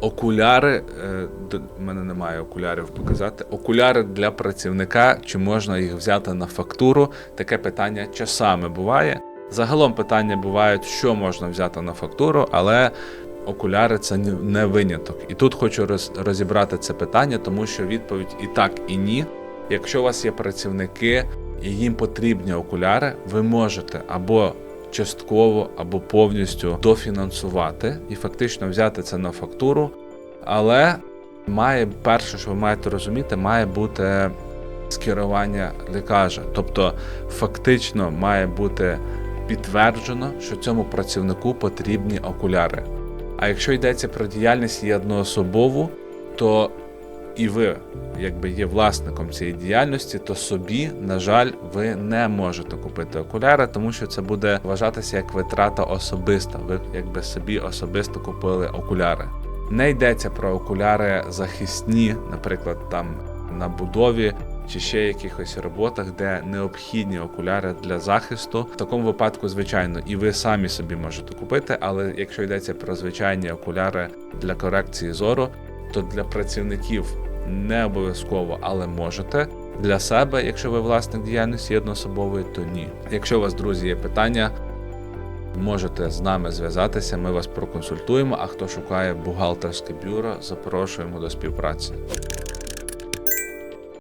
Окуляри, е, д- в мене немає окулярів показати. Окуляри для працівника, чи можна їх взяти на фактуру? Таке питання часами буває. Загалом питання бувають, що можна взяти на фактуру, але окуляри це не виняток. І тут хочу розібрати це питання, тому що відповідь і так, і ні. Якщо у вас є працівники і їм потрібні окуляри, ви можете або частково, або повністю дофінансувати і фактично взяти це на фактуру. Але має перше, що ви маєте розуміти, має бути скерування лікаря. Тобто, фактично має бути підтверджено, що цьому працівнику потрібні окуляри. А якщо йдеться про діяльність є то і ви, якби є власником цієї діяльності, то собі, на жаль, ви не можете купити окуляри, тому що це буде вважатися як витрата особиста. Ви якби собі особисто купили окуляри. Не йдеться про окуляри захисні, наприклад, там на будові чи ще якихось роботах, де необхідні окуляри для захисту. В такому випадку, звичайно, і ви самі собі можете купити, але якщо йдеться про звичайні окуляри для корекції зору, то для працівників не обов'язково, але можете. Для себе, якщо ви власник діяльності одноособової, то ні. Якщо у вас, друзі, є питання, можете з нами зв'язатися, ми вас проконсультуємо. А хто шукає бухгалтерське бюро, запрошуємо до співпраці.